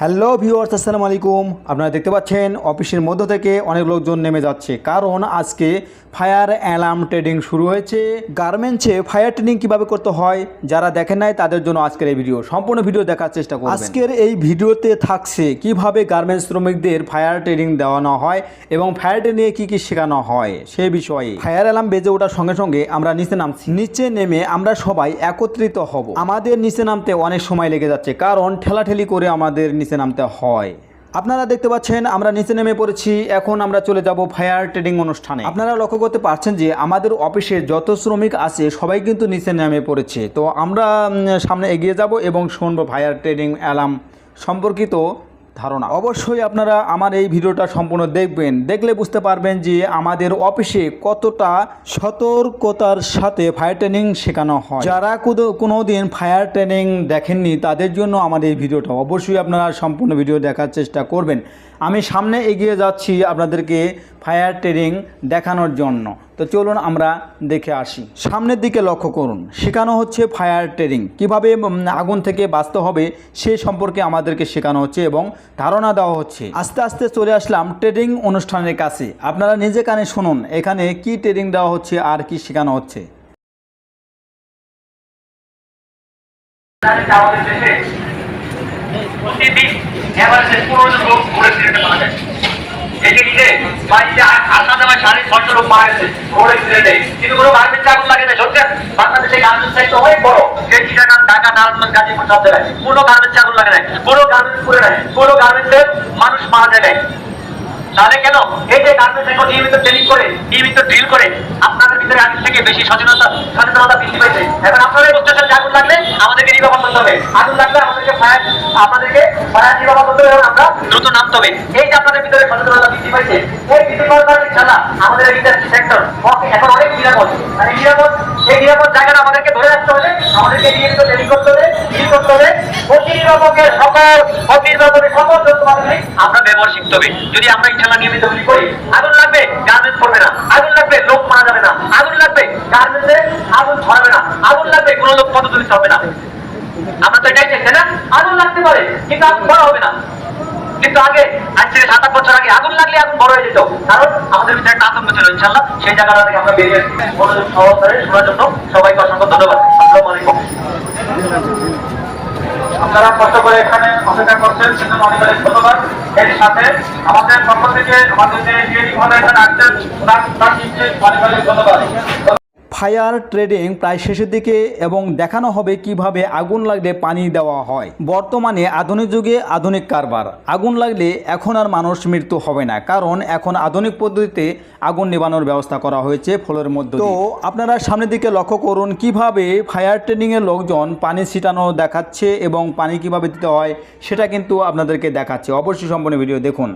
Hello viewers আসসালামু আলাইকুম আপনারা দেখতে পাচ্ছেন অফিসের মধ্য থেকে অনেক লোকজন নেমে যাচ্ছে। কারণ আজকে ফায়ার অ্যালার্ম ট্রেডিং শুরু হয়েছে। গার্মেন্টসে ফায়ার ট্রেনিং কীভাবে করতে হয় যারা দেখেন নাই তাদের জন্য আজকের এই ভিডিও সম্পূর্ণ ভিডিও দেখার চেষ্টা করবেন। আজকের এই ভিডিওতে থাকছে কীভাবে গার্মেন্টস শ্রমিকদের ফায়ার ট্রেডিং দেওয়ানো হয় এবং ফায়ার ট্রেনিংয়ে কী কী শেখানো হয় সে বিষয়ে। ফায়ার অ্যালার্ম বেজে ওঠার সঙ্গে সঙ্গে আমরা নিচে নামছি। নিচে নেমে আমরা সবাই একত্রিত হব। আমাদের নিচে নামতে অনেক সময় লেগে যাচ্ছে কারণ ঠেলাঠেলি করে আমাদের নিচে নামতে হয়। আপনারা দেখতে পাচ্ছেন, আমরা নিচে নেমে পড়েছি। এখন আমরা চলে যাব ফায়ার ট্রেডিং অনুষ্ঠানে। আপনারা লক্ষ্য করতে পারছেন যে, আমাদের অফিসে যত শ্রমিক আছে, সবাই কিন্তু নিচে নেমে পড়েছে। তো আমরা সামনে এগিয়ে যাব এবং শুনব ফায়ার ট্রেডিং অ্যালার্ম সম্পর্কিত ধারণা। অবশ্যই আপনারা আমার এই ভিডিওটা সম্পূর্ণ দেখবেন। দেখলে বুঝতে পারবেন যে আমাদের অফিসে কতটা সতর্কতার সাথে ফায়ার ট্রেনিং শেখানো হয়। যারা কোনো দিন ফায়ার ট্রেনিং দেখেননি, তাদের জন্য আমার এই ভিডিওটা অবশ্যই আপনারা সম্পূর্ণ ভিডিও দেখার চেষ্টা করবেন। আমি সামনে এগিয়ে যাচ্ছি আপনাদেরকে ফায়ার ট্রেনিং দেখানোর জন্য। তো চলুন আমরা দেখে আসি। সামনের দিকে লক্ষ্য করুন। শেখানো হচ্ছে ফায়ার ট্রেনিং কীভাবে আগুন থেকে বাঁচতে হবে সে সম্পর্কে আমাদেরকে শেখানো হচ্ছে এবং ধারণা দেওয়া হচ্ছে। আস্তে আস্তে চলে আসলাম ট্রেনিং অনুষ্ঠানের কাছে। আপনারা নিজে কানে শুনুন, এখানে কি ট্রেনিং দেওয়া হচ্ছে আর কি শেখানো হচ্ছে। কোনো মানুষ মারা যায় নাই। তাহলে কেন? এই যে গার্মেন্টস এখন নিয়মিত ট্রেনিং করে, নিয়মিত ড্রিল করে, আপনাদের ভিতরে আগের থেকে বেশি সচেতনতা সচেতনতা বৃদ্ধি পেয়েছে এখন আগুন লাগলে আমাদেরকে নির্বাপন করতে হবে। আগুন লাগলে হবে, আমরা ব্যবহার শিখতে হবে। যদি আমরা ইনশাল্লাহ নিয়মিত করি, আগুন লাগবে গার্মেন্টস করবে না। আগুন লাগবে, লোক মারা যাবে না। আগুন লাগবে গার্মেন্টসে আগুন ধরবে না। আগুন লাগবে, কোনো লোক পদতুলিত হবে না। তো এটাই না? আগুন লাগতে পারে, কিন্তু আগুন বড় হবে না। কিন্তু আগে, আজ থেকে সাত বছর আগে আগুন লাগলে আগুন বড় হয়ে যেত। কারণ আমাদের ভিতরে একটা আতঙ্ক ছিল ইনশাল্লাহ সেই জায়গাটা থেকে আমরা বেরিয়ে মনোযোগ সহকারে শোনার জন্য সবাইকে অসংখ্য ধন্যবাদ। আলাইকুম। আপনারা কষ্ট করে এখানে অপেক্ষা করছেন সেজন্য অনেক অনেক ধন্যবাদ। এর সাথে আমাদের পক্ষ থেকে আমাদের যে মহোদয় এখানে আসছেন, তার অনেক ধন্যবাদ। ফায়ার ট্রেডিং প্রায় শেষের দিকে এবং দেখানো হবে কীভাবে আগুন লাগলে পানি দেওয়া হয়। বর্তমানে আধুনিক যুগে আধুনিক কারবার। আগুন লাগলে এখন আর মানুষ মৃত্যু হবে না কারণ এখন আধুনিক পদ্ধতিতে আগুন নেবানোর ব্যবস্থা করা হয়েছে ফলের মধ্যে তো আপনারা সামনের দিকে লক্ষ্য করুন কীভাবে ফায়ার ট্রেনিংয়ের লোকজন পানি ছিটানো দেখাচ্ছে এবং পানি কীভাবে দিতে হয় সেটা কিন্তু আপনাদেরকে দেখাচ্ছে। অবশ্যই সম্পূর্ণ ভিডিও দেখুন।